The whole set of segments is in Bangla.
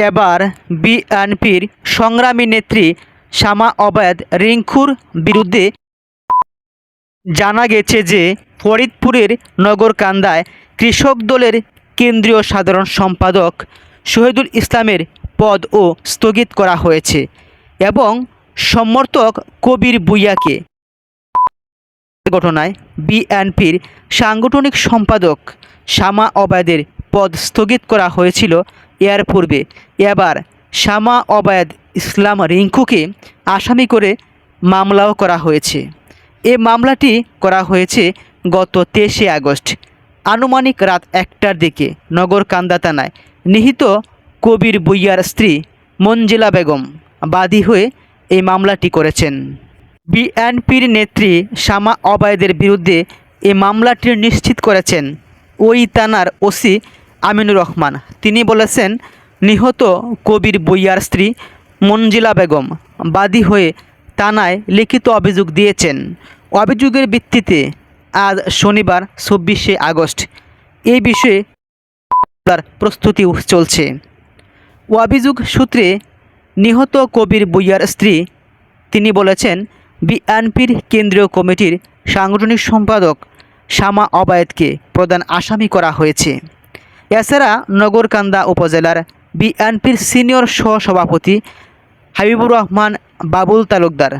এবার বিএনপির সংগ্রামী নেত্রী শামা অবায়দ রিঙ্কুর বিরুদ্ধে জানা গেছে যে ফরিদপুরের নগরকান্দায় কৃষক দলের কেন্দ্রীয় সাধারণ সম্পাদক শহীদুল ইসলামের পদও স্থগিত করা হয়েছে এবং সমর্থক কবির বুইয়াকে ঘটনায় বিএনপির সাংগঠনিক সম্পাদক শামা অবায়দের পদ স্থগিত করা হয়েছিল এর পূর্বে। এবার শামা অবায়দ ইসলাম রিঙ্কুকে আসামি করে মামলাও করা হয়েছে। এ মামলাটি করা হয়েছে গত তেইশে আগস্ট, আনুমানিক রাত একটার দিকে নগর কান্দাতানায় নিহিত কবির বুইয়ার স্ত্রী মঞ্জিলা বেগম বাদী হয়ে এই মামলাটি করেছেন। বিএনপির নেত্রী শামা অবায়দের বিরুদ্ধে এ মামলাটি নিশ্চিত করেছেন। ওই থানার ওসি আমিনুর রহমান। তিনি বলেছেন, নিহত কবির বইয়ার স্ত্রী মঞ্জিলা বেগম বাদী হয়ে থানায় লিখিত অভিযোগ দিয়েছেন। অভিযোগের ভিত্তিতে আজ শনিবার চব্বিশে আগস্ট এই বিষয়ে তার প্রস্তুতি চলছে। অভিযোগ সূত্রে নিহত কবির বইয়ার স্ত্রী, তিনি বলেছেন, বিএনপির কেন্দ্রীয় কমিটির সাংগঠনিক সম্পাদক শামা অবায়েদকে প্রধান আসামি করা হয়েছে। এছাড়া নগরকান্দা উপজেলার বিএনপির সিনিয়র সহসভাপতি হাবিবুর রহমান বাবুল তালুকদার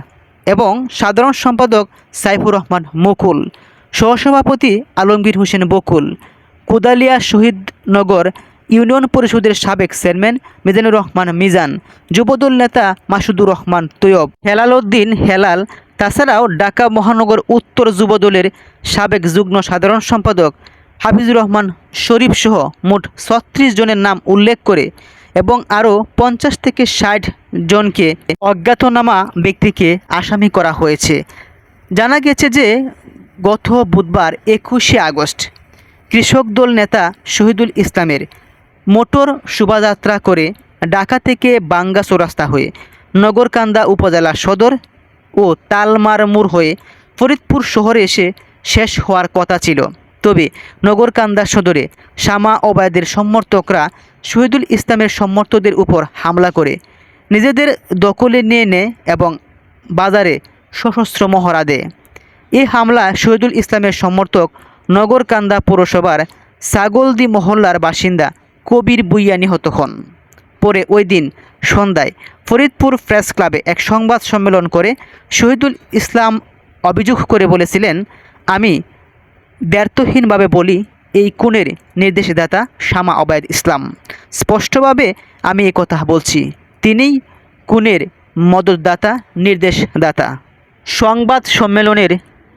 এবং সাধারণ সম্পাদক সাইফুর রহমান মুকুল, সহসভাপতি আলমগীর হোসেন বকুল, কোদালিয়া শহীদনগর ইউনিয়ন পরিষদের সাবেক চেয়ারম্যান মিজানুর রহমান মিজান, যুবদল নেতা মাসুদুর রহমান তৈয়ব হেলাল উদ্দিন হেলাল, তাছাড়াও ঢাকা মহানগর উত্তর যুবদলের সাবেক যুগ্ম সাধারণ সম্পাদক হাফিজুর রহমান শরীফ সহ মোট ছত্রিশ জনের নাম উল্লেখ করে এবং আরও পঞ্চাশ থেকে ষাট জনকে অজ্ঞাতনামা ব্যক্তিকে আসামি করা হয়েছে। জানা গেছে যে, গত বুধবার একুশে আগস্ট কৃষক দল নেতা শহীদুল ইসলামের মোটর শোভাযাত্রা করে ঢাকা থেকে বাঙ্গা চৌরাস্তা হয়ে নগরকান্দা উপজেলা সদর ও তালমারমুর হয়ে ফরিদপুর শহরে এসে শেষ হওয়ার কথা ছিল। তবে নগরকান্দা সদরে শামা ওবায়দের সমর্থকরা শহীদুল ইসলামের সমর্থকদের উপর হামলা করে। নিজেদের দখলে নিয়ে নেয় এবং বাজারে সশস্ত্র মহড়া দেয়। এই হামলা শহীদুল ইসলামের সমর্থক নগরকান্দা পৌরসভার ছাগলদি মহল্লার বাসিন্দা কবির বুইয়া নিহত হন। পরে ওই দিন সন্ধ্যায় ফরিদপুর প্রেস ক্লাবে এক সংবাদ সম্মেলন করে শহীদুল ইসলাম অভিযোগ করে বলেছিলেন, আমি ব্যর্থহীনভাবে বলি, এই খুনের নির্দেশদাতা শামা অবায়দ ইসলাম। স্পষ্টভাবে আমি কথা বলছি, তিনিই খুনের মদতদাতা, নির্দেশদাতা। সংবাদ সম্মেলনের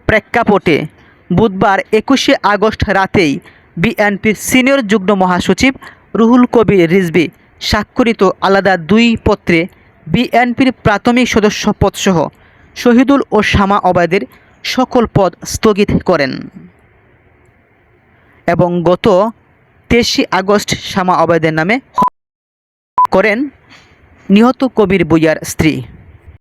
প্রেক্ষাপটে বুধবার একুশে আগস্ট রাতেই বিএনপির সিনিয়র যুগ্ম মহাসচিব রুহুল কবির রিজভি স্বাক্ষরিত আলাদা দুই পত্রে বিএনপির প্রাথমিক সদস্য পদসহ শহীদুল ও শামা অবায়দের সকল পদ স্থগিত করেন। এবং গত তেইশে আগস্ট শ্যামা অবায়দের নামে করেন নিহত কবির বুইয়ার স্ত্রী।